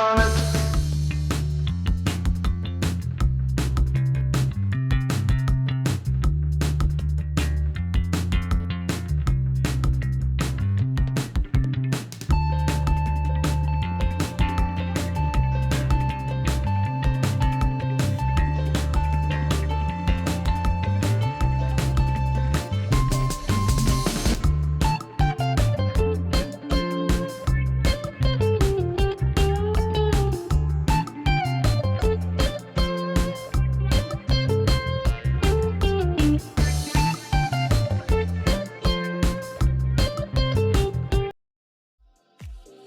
gonna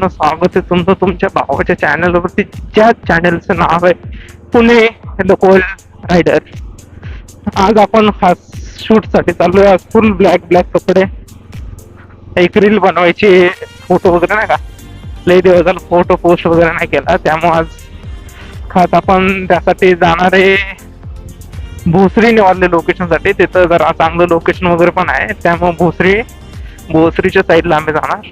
स्वागत आहे तुमचं तुमच्या भावाच्या चॅनलवरती ज्या चॅनलचं नाव आहे पुणे लोकल रायडर आज आपण हा शूटसाठी आहे आज फुल ब्लॅक ब्लॅक कपडे. एक रील बनवायची फोटो वगैरे नाही का? लई दिवस झाला फोटो पोस्ट वगैरे नाही केला. त्यामुळे आज खास आपण त्यासाठी जाणार आहे. भोसरी निवारले लोकेशनसाठी तिथं जरा चांगलं लोकेशन वगैरे पण आहे. त्यामुळे भोसरी भोसरीच्या साईडला आम्ही जाणार.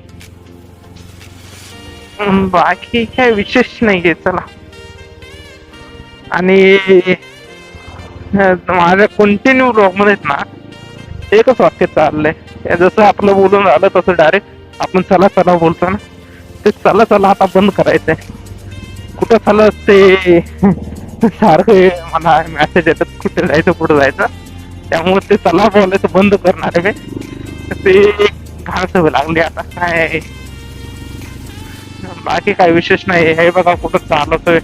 बाकी काय विशेष नाहीये चला. आणि माझ्या कंटिन्यू ब्लॉगमध्ये ना एकच वाक्य चाललंय? जसं आपलं बोलून आलं तसं डायरेक्ट आपण चला चला बोलतो ना. ते चला चला आता बंद करायचंय. कुठं चाललं ते सारखं मला मेसेज येतात कुठे जायचं कुठं जायचं. त्यामुळे ते चला बोलायचं बंद करणार आहे मी. ते घास घाण सवय लागली आता. काय? बाकी काही विशेष नाही. हे बघा कुठं चालतोय.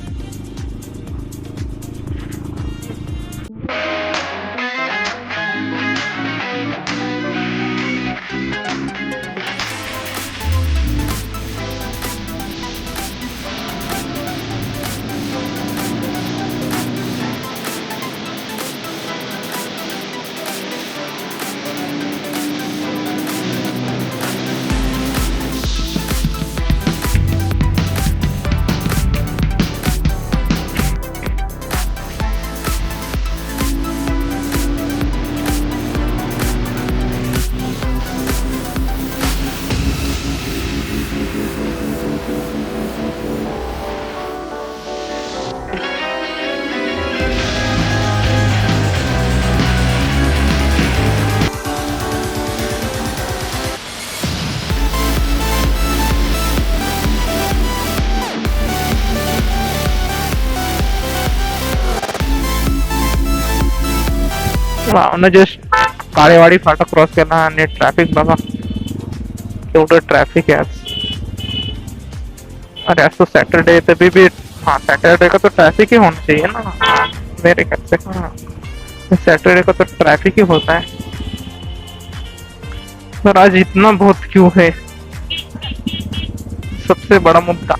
भावना जस्ट काळेवाडी फाटा क्रॉस केला आणि ट्रॅफिक बघा एवढं ट्रॅफिक आहे आज। अरे आज तो सैटरडे है तभी भी हाँ सैटरडे का तो ट्रैफ़िक ही होना चाहिए ना। हाँ, मेरे ख्याल से हाँ। सैटरडे का तो ट्रैफ़िक ही होता है। पर आज इतना बहुत क्यों है? सबसे बड़ा मुद्दा।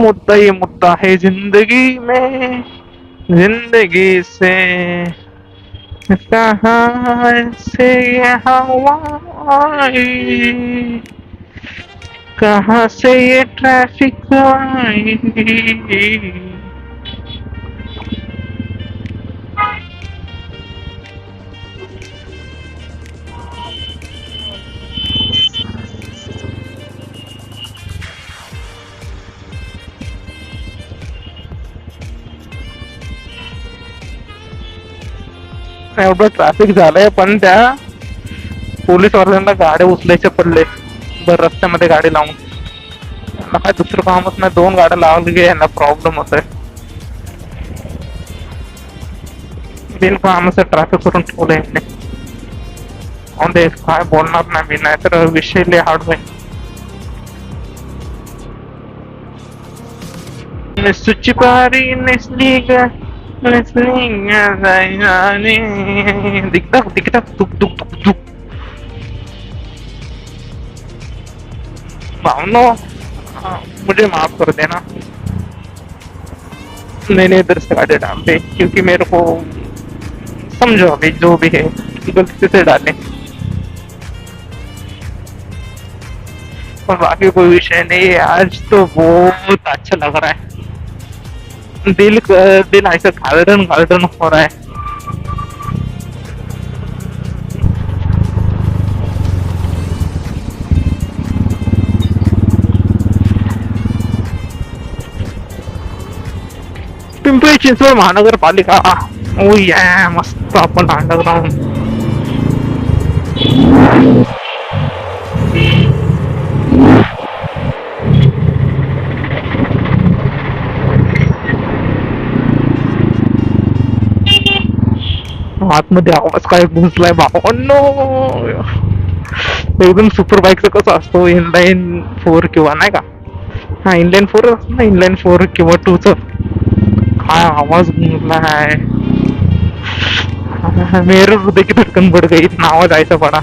मुद्दा ये मुद्दा है जिंदगी में जिंदगी से। कहाँ से ये हवा आई? कहाँ से ये ट्रैफिक आई? एवढं ट्रॅफिक झालंय पण त्या पोलीसवाल्यांना गाड्या उचलायचे पडले. बर रस्त्यामध्ये गाडी लावून. यांना काय दुसरं कामच नाही दोन गाड्या लावली की यांना प्रॉब्लेम होतोय. बिनकामाचं ट्रॅफिक करून ठेवलं यांनी. दे काय बोलणार नाही मी नाही तर विषय लय हार्ड होईल. सुची पारी नेसली ग नेसली ग जायने दिखता दिखता दुख दुख दुख दुख भावनो हाँ, मुझे माफ़ कर देना। मैंने इधर से गाड़ी डाल दी क्योंकि मेरे को समझो अभी जो भी है गलती से डाले। और बाकी कोई विषय नहीं है आज तो बहुत अच्छा लग रहा है। दिल दिल ऐसा गार्डन गार्डन हो रहा है पिंपरी चिंचवड महानगरपालिका. Oh ओ या मस्त आपण अंडरग्राऊंड आतमध्ये आवाज काय घुसलाय नो oh एकदम सुपर बाईकचं कसं असतो इनलाईन फोर किंवा नाही का? हा इनलाईन फोर ना इनलाईन फोर किंवा टू च. काय आवाज घुसलाय मेरे हृदय की धड़कन बढ़ गई इतना आवाज आयचा पड़ा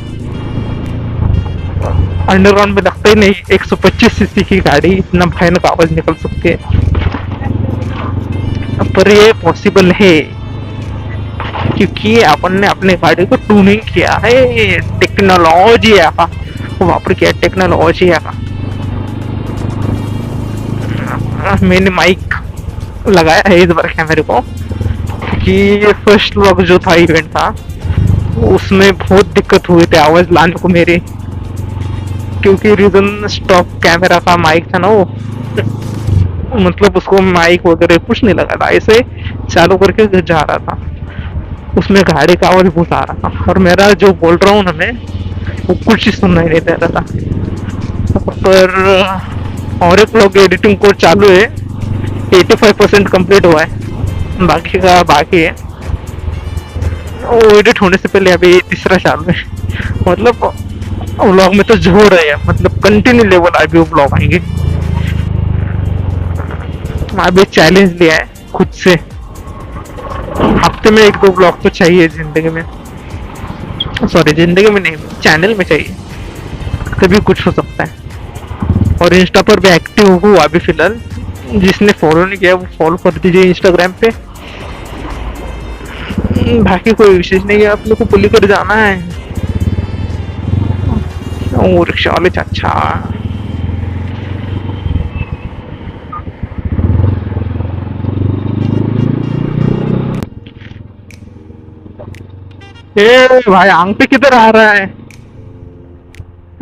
अंडरग्राउंड में लगता ही नहीं 125 सीसी की गाड़ी इतना भयानक आवाज निकल सकती है। पर ये पॉसिबल है। क्योंकि अपन ने अपने गाड़ी को ट्यूनिंग किया है। टेक्नोलॉजी है वापर किया टेक्नोलॉजी है। का मैंने माइक लगाया है इस बार कैमरे को कि फ़र्स्ट व्लॉग जो था इवेंट था, उसमें बहुत दिक्कत हुई थी आवाज़ लाने को मेरी। क्योंकि रीजन स्टॉप कैमरा का माइक था ना वो। मतलब उसको माइक वगैरह कुछ नहीं लगा था। ऐसे चालू करके जा रहा था। उसमें गाड़ी का आवाज़ बहुत आ रहा था। और मेरा जो बोल रहा हूँ ना मैं, वो कुछ सुनना नहीं दे रहा था। पर, और एक लोग एडिटिंग कोर्स चालू है। 85 परसेंट कंप्लीट हुआ है। बाकी का बाकी है। वो एडिट होने से पहले अभी तीसरा चालू है मतलब व्लॉग में तो जोड़ रहे हैं मतलब कंटिन्यू लेवल अभी वो ब्लॉग आएँगे। अभी चैलेंज लिया है खुद से। हफ़्ते में एक दो ब्लॉग तो चाहिए ज़िंदगी में। सॉरी ज़िंदगी में नहीं चैनल में चाहिए। तभी कुछ हो सकता है। और इंस्टा पर भी एक्टिव हूँ अभी फ़िलहाल। जिसने फॉलो नहीं किया, वो फॉलो कर दीजिए इंस्टाग्राम पे। बाकी कोई विशेष नहीं है, आप लोग को पुली कर जाना है। रिक्शा वाले चाचा ए भाई अंग पे किधर आ रहा है?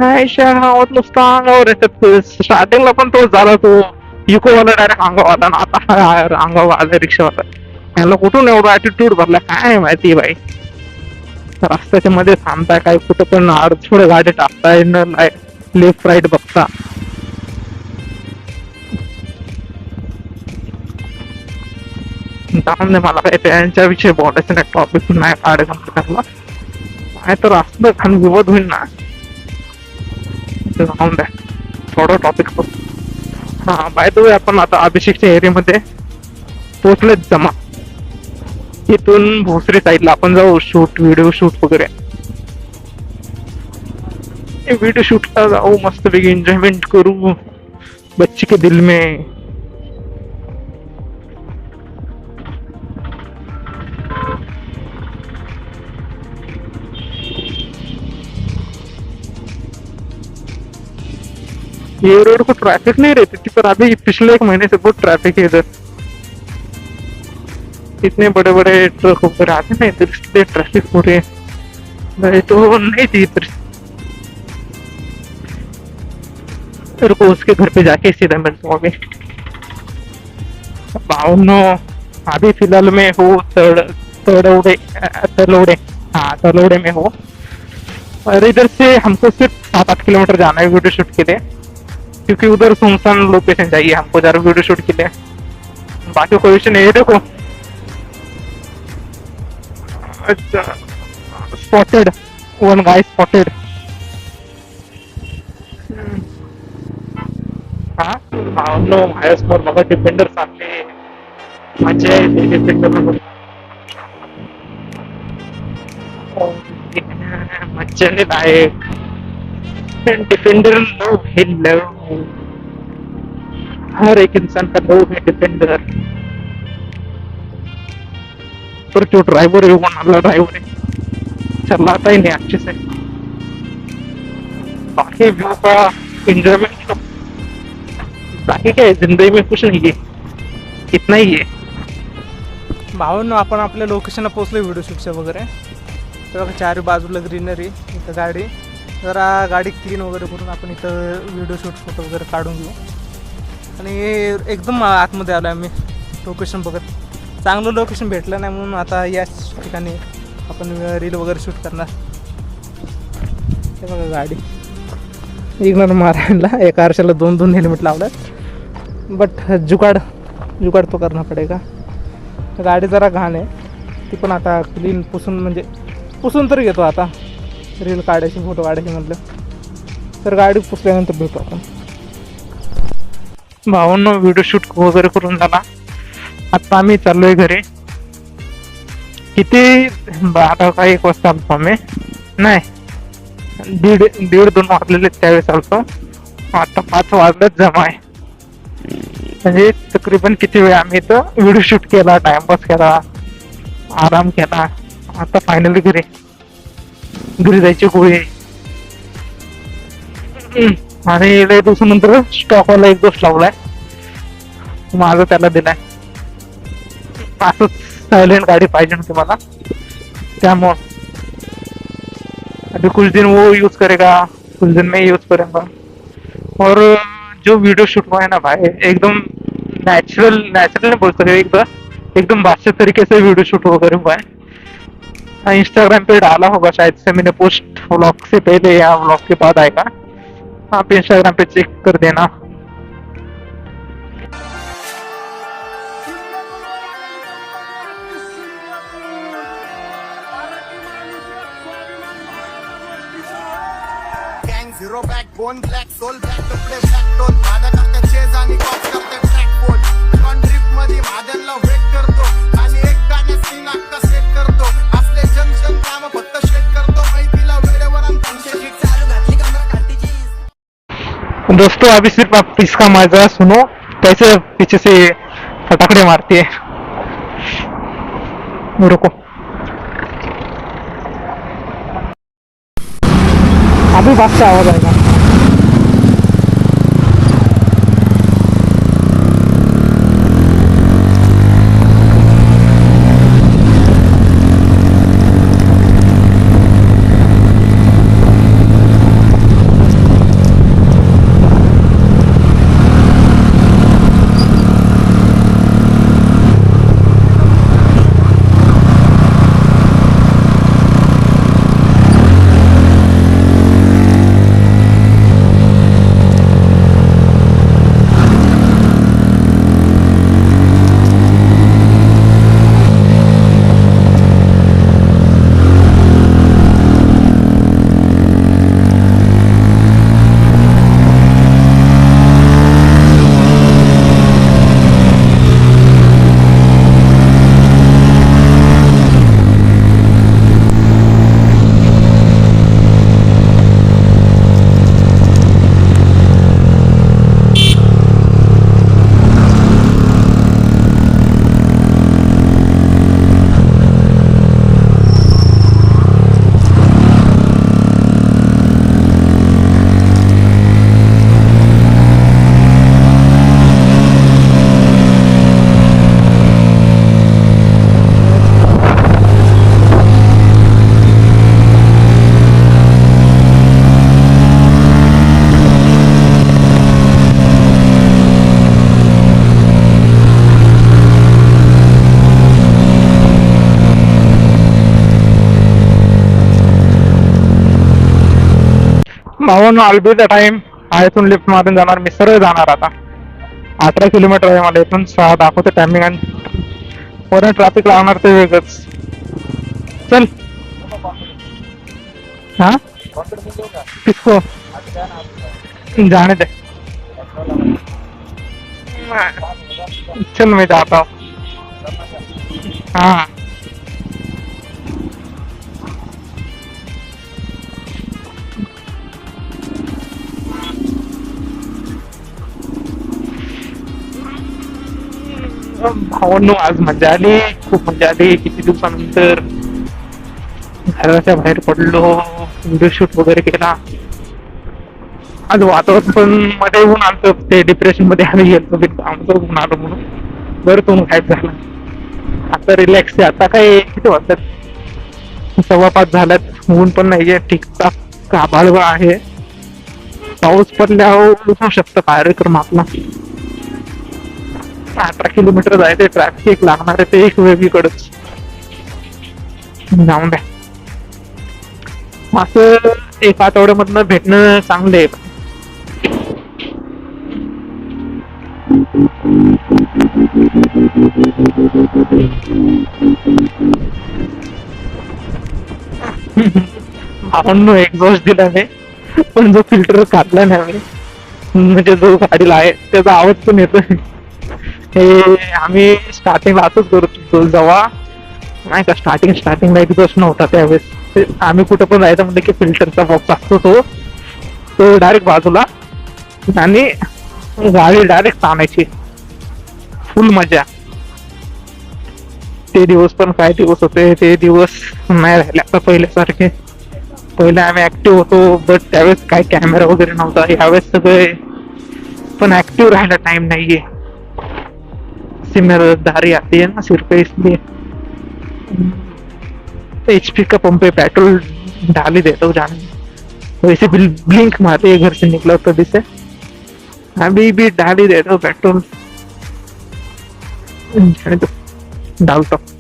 ऐशा गावात नुसता अंगावर स्टार्टिंगला पण तोच झाला तो इको वाला डायरेक्ट अंगावाला ना आता अंगावर आला रिक्षावाला याला कुठून एवढा ऍटिट्यूड भरला काय माहिती भाई रस्त्याच्या मध्ये थांबताय काय कुठं पण अडथळे गाडी टाकताय लेफ़्ट राईट बघता जाऊन दे मला काही त्यांच्याविषयी बोलायचं नाही टॉपिक नाही काढ करला नाही तर असलं खान विवाद होईल ना. जाऊन द्या. थोडं टॉपिक हा बाय द वे आपण आता अभिषेकच्या एरियामध्ये पोहोचलेच जमा. इथून भोसरी साईडला आपण जाऊ शूट व्हिडिओ शूट वगैरे. व्हिडिओ शूटला जाऊ मस्त पैकी एन्जॉयमेंट करू. बच्चे के दिल में ये रोड को ट्रैफ़िक नहीं रहती थी, पर अभी पिछले एक महीने से बहुत ट्रैफ़िक है इधर। इतने बड़े बड़े ट्रक ऊपर आते हैं इधर इसलिए ट्रैफ़िक हो रही है। तो नहीं थी इधर। तेरे को उसके घर पे जाके सीधा मिलता हूँ अभी बावनो, अभी फ़िलहाल में हूँ, तड़, तड़ोड़े तलोड़े हाँ तलोड़े में हूँ। और इधर से हमको सिर्फ़ सात आठ किलोमीटर जाना है वीडियो शूट के लिए। क्योंकि उधर सुनसान लोकेशन चाहिए हमको जरा वीडियो शूट के लिए। बाकी कोई विषय नहीं है, देखो। अच्छा स्पॉटेड वन गाय स्पॉटेड हा? नो माझ्यासमोर बघा डिफेंडर चालले मज़ा येते डिफेंडर मज़ा नाही लायक डिफेंडर लव है हर एक इंसान का लव है डिफेंडर पर जो ड्राइवर है वो नाला ड्राइवर है चलाता ही नहीं अच्छे से बाकी व्यू का इंजॉयमेंट बाकी क्या है जिंदगी में कुछ नहीं है. इतना ही है. भावांनो आपण आपल्या लोकेशनला पोहोचलो व्हिडिओ शूटच्या वगैरे. तर चारी बाजूला ग्रीनरी इथं गाडी. जरा गाडी क्लीन वगैरे करून आपण इथं व्हिडिओ शूट फोटो वगैरे काढून घेऊ. आणि एकदम आतमध्ये आलो आम्ही. लोकेशन बघत. चांगलं लोकेशन भेटलं नाही म्हणून आता याच ठिकाणी आपण रील वगैरे शूट करणार. हे बघा गाडी. इग्नोर मारायला एका आरशाला दोन दोन हेल्मेट लावलं बट जुगाड जुगाड तो करणं पडेगा. गाडी जरा घाण आहे. ती पण आता क्लीन पुसून म्हणजे पुसून तरी घेतो आता. रील काढायची फोटो काढायचे म्हटलं तर गाडी पुसल्यानंतर भेटू आपण. भावांनो व्हिडिओ शूट वगैरे करून झाला. आता आम्ही चाललोय घरी. किती? आता का एक वाजता आलतो आम्ही. नाही दीड दीड दोन वाजलेले त्यावेळेस आलतो. आता पाच वाजलेच जमा आहे. म्हणजे तकरीबन किती वेळ आम्ही इथं व्हिडिओ शूट केला टाइमपास केला आराम केला. आता फायनली घरी. घरी गोळे. आणि लय दिवसानंतर स्टॉकवाला एक दोष लावलाय. माझा त्याला दिलाय. असंच सायलेंट गाडी पाहिजे ना तुम्हाला त्यामुळं. अभी कुछ दिन वो हो यूज करेगा कुछ दिन मैं यूज करूंगा और जो वीडियो शूट हुआ है ना भाई एकदम नेचुरल नेचुरल नहीं बोल सकते एकदम एकदम बादशाह तरीके से वीडियो शूट वगैरह हुआ है इंस्टाग्राम पे डाला होगा शायद से मैंने पोस्ट व्लॉग से पहले या व्लॉग के बाद आएगा। आप इंस्टाग्राम पे चेक कर देना। गँग zero back bone black soul back to play back tone माझ्या करते चेज आणि कॉप करते ट्रॅक फोन ऑन ड्रिपमध्ये महादेवला वेट दोस्तों अभी सिर्फ आप इसका मजा सुनो. कैसे पीछे से फटाकड़े मारती. है रुको. अभी बात का आवाज आएगा. भावानं ऑल बी द टाइम हा इथून लिफ्ट मारून जाणार मी सरळ जाणार आता. अठरा किलोमीटर आहे मला इथून सहा दाखवते टायमिंग आणि. वरून ट्रॅफिक लावणार ते वेगळंच. चल. हा? किसको जाने दे. चल मी जाता. हूँ हाँ. भावांनो आज मजा आली. खूप मजा आली. किती दिवसानंतर घराच्या बाहेर पडलो. व्हिडिओ शूट वगैरे केला. आज वातावरण पण मध्ये होऊन आमचं ते डिप्रेशनमध्ये आम्ही गेलो आमचं होऊन आलो म्हणून. बरं तो गायब झाला. आता रिलॅक्स आहे. आता काय किती वाजतात? सव्वा पाच झाल्यात. ऊन पण नाहीये. ठीकठाक आभाळ आहे. पाऊस पडल्यावर होऊ शकतं. कार्यक्रम आपला. अठरा किलोमीटर जायचं ट्रॅफिक लागणार आहे ते एक वेगळीकडच जाऊन द्या. असं एक आठवड्यामधनं भेटणं चांगलं आहे. आपण एक्झॉस्ट दिला नाही पण जो फिल्टर काढला नाही म्हणजे जो गाडीला आहे त्याचा आवाज पण येतोय. हे आम्ही स्टार्टिंगलाच असंच करत होतो जेव्हा. नाही का स्टार्टिंग स्टार्टिंगला एक्झॉस्ट नव्हता त्यावेळेस. ते आम्ही कुठं पण जायचं म्हणजे की फिल्टरचा बॉक्स असतो तो. तो डायरेक्ट बाजूला. आणि गाडी डायरेक्ट आणायची फुल मजा. ते दिवस पण काय दिवस होते ते दिवस नाही राहिले आता पहिल्यासारखे. पहिले आम्ही ऍक्टिव्ह होतो बट त्यावेळेस काय कॅमेरा वगैरे नव्हता. यावेळेस सगळे पण ऍक्टिव्ह राहायला टाइम नाहीये. ज़िम्मेदारी आती है ना सिर पे इसलिए एच पी का पंप पे पेट्रोल डाल ही देता हूँ जाने। वैसे बिल ब्लिंक मारते है घर से निकला तभी से अभी भी डाल ही देता हूँ पेट्रोल डालता हूँ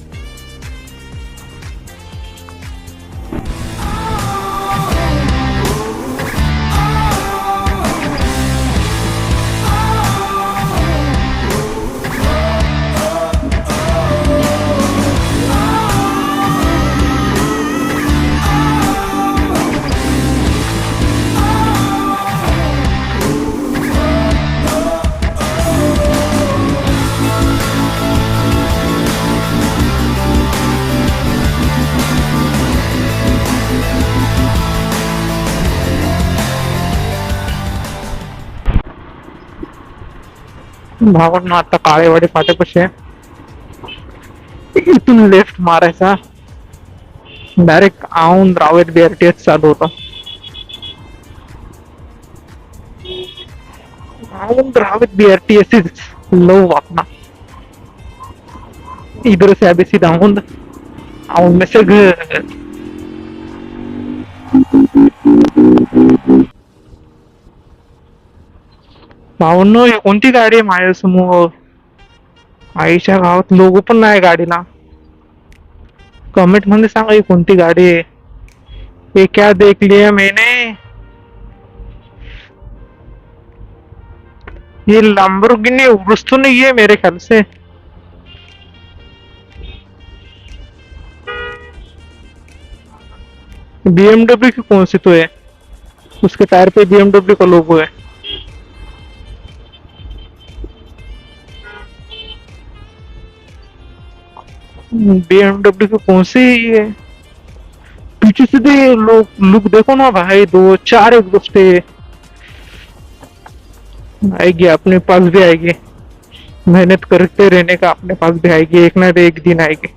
भावांना आता काळेवाडी फाट्यापाशी आहे इथून लेफ्ट मारायचा. डायरेक्ट आऊन रावेत बीआरटीएस चालू होता. आऊन रावेत बीआरटीएस इज लो अपना इधर से अभी सीधा आऊन आऊन में से घर भावनो हे कोणती गाडी आहे माझ्यासमोर आईच्या गावात लोगो पण नाही गाडीला. कमेंट मध्ये सांगा ही कोणती गाडी आहे. ये क्या देख लिया मैंने? ये लंबोर्गिनी उर्स तो नहीं है मेरे ख्याल से. बीएमडब्ल्यू की कौन सी तो है? उसके टायर पे बीएमडब्ल्यू का लोगो है। बीएमडब्ल्यू की कौन सी है पीछे से भी लोग लुक देखो ना भाई दो चार एक दोस्ते। आएगी अपने पास भी आएगी। मेहनत करते रहने का अपने पास भी आएगी एक ना एक दिन आएगी।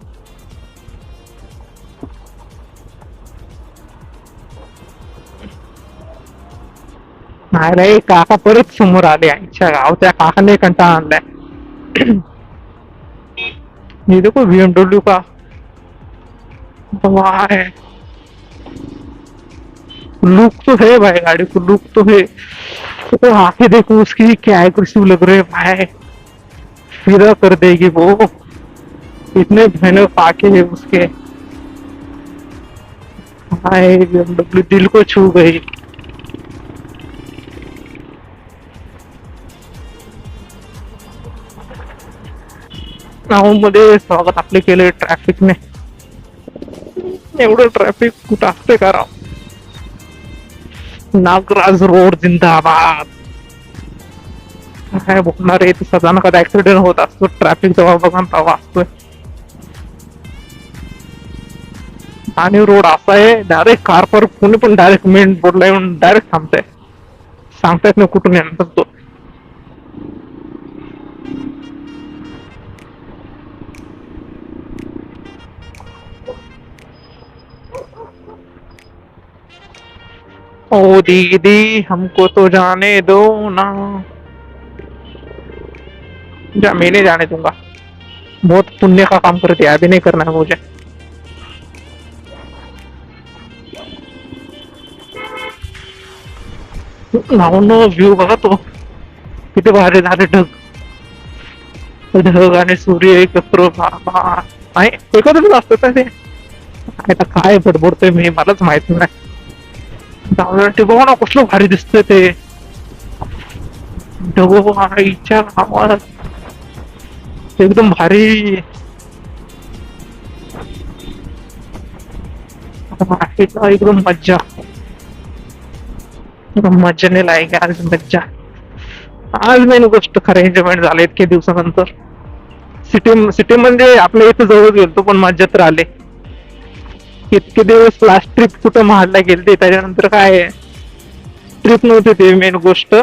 नाही रे काका परत समोर आले आईच्या गाव त्या काकाने कंटाळा आणलाय. ये देखो बीएमडब्ल्यू का। वाह है। लुक तो है भाई, गाड़ी को लुक तो है। तो आके देखो उसकी, क्या एग्रेसिव लग रहे भाई। फिर कर देगी वो। इतने भयानक आके है उसके। हाय बीएमडब्ल्यू दिल को छू गई। मध्ये स्वागत आपले केले ट्रॅफिकने एवढं ट्रॅफिक कुठं असते का राव? नागराज रोड जिंदाबाद. काय बोलणार आहे ते सदा कदा ऍक्सिडेंट होत असतो ट्रॅफिक जवळ बघा तवा असतोय. आणि रोड असा आहे डायरेक्ट कार पर कोणी पण डायरेक्ट मेन रोडला येऊन डायरेक्ट थांबताय. सांगता येत नाही कुठून येणार तो. ओ दीदी हमको तो जाने दो ना। जा मैं नहीं जाने दूंगा। बहुत पुण्य का काम करते हैं अभी नहीं करना है मुझे। नाव व्यू बघा तो किती भारी झाले ढग ढग आणि सूर्य एकत्र बाबा। आहे एकत्रच असतं ते आता काय बडबडतोय मी मलाच माहीत नाही ते बघा ना कसलं भारी दिसतंय ते ढग आईच्या गावात एकदम भारी एकदम मज्जा एकदम मज्जा नाही लायक आज मज्जा आज नाही गोष्ट खरं एन्जॉयमेंट झालं इतक्या दिवसानंतर सिटी सिटी म्हणजे आपल्या इथं जवळ गेलतो पण मज्जा तर आले इतके दिवस लास्ट ट्रिप कुठं महाडला गेलते त्याच्यानंतर काय ट्रिप नव्हती ते मेन गोष्ट.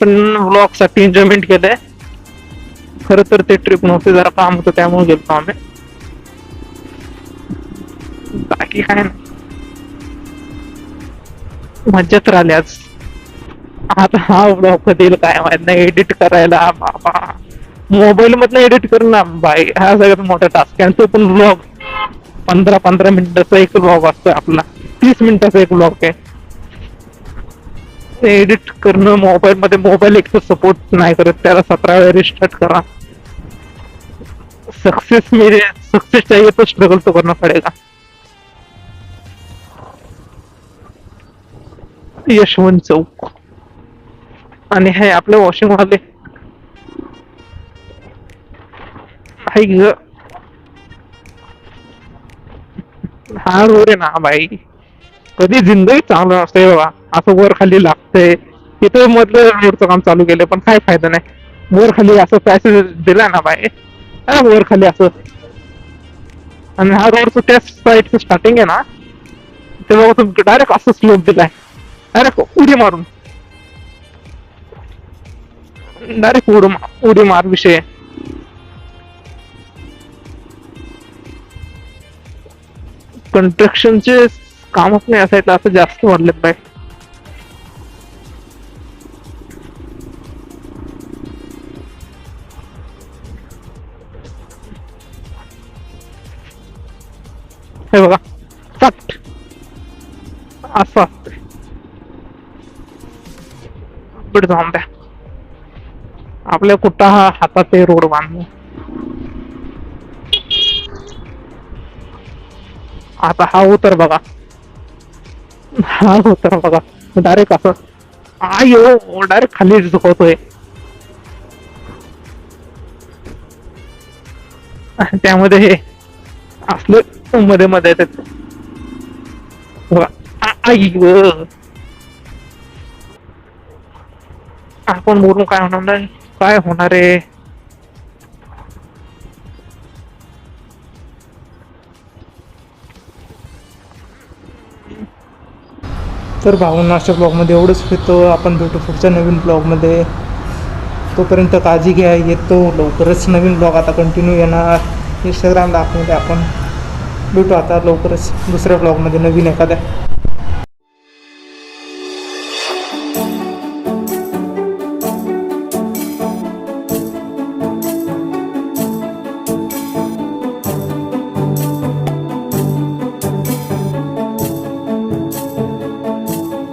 पण व्लॉगसाठी एन्जॉयमेंट केलंय. खरं तर ते ट्रिप नव्हते जरा काम होतं त्यामुळे गेलतो आम्ही. बाकी काय नाही. मज्जा तर आली आज. आता हा ब्लॉग कधी येईल काय माहीत नाही एडिट करायला बाबा. मोबाईल मधनं एडिट करणं बाई. हा सगळ्यात मोठा टास्क आहे. आणि तो पण ब्लॉग पंधरा पंधरा मिनिटाचा एक ब्लॉग असतोय आपला. तीस मिनिटाचा एक ब्लॉग आहे. एडिट करणं मोबाईल मध्ये मोबाईल एक तर सपोर्ट नाही करत त्याला सतरा वेळा रिस्टार्ट करा. सक्सेस मेरे सक्सेस चाहिए तो स्ट्रगल तो करना पड़ेगा यशवंत चौक. आणि हे आपले वॉशिंग वाले. हाय ग ना बाई. कधी जिंदगी चांगलं नसते बाबा. असं वर खाली लागतंय. तिथं मधलं रोडचं काम चालू केलं पण काय फायदा नाही. वर खाली असं पॅसेज दिला ना बाई. वर खाली असं. आणि हा रोडचं त्याच साईडचं स्टार्टिंग आहे ना ते बघा तुम्ही डायरेक्ट असं स्लोप दिलाय. डायरेक्ट उडी मारून. डायरेक्ट उडी मार उडी मार विषय. आहे. कंस्ट्रक्शनचे कामच नाही असायचं असं जास्त वाढले पाय हे बघा फट असं असतंय जाऊन द्या. आपल्या कुठं हा हातात ते रोड बांधू आता हा उतर बघा. हा उतर बघा. डायरेक्ट असं. आयो डायरेक्ट खाली झुकवतोय त्यामध्ये हे असलं मध्ये मध्ये येतात. बघा. आई आपण बोलून काय होणार नाही. काय होणार आहे? तर भावनाच्या ब्लॉगमध्ये एवढंच फिरतो. आपण भेटू पुढच्या नवीन ब्लॉगमध्ये. तोपर्यंत काळजी घ्या येतो लवकरच नवीन ब्लॉग. आता कंटिन्यू येणार. इंस्टाग्राम दाखवते आपण. भेटू आता लवकरच दुसऱ्या ब्लॉगमध्ये नवीन एखाद्या.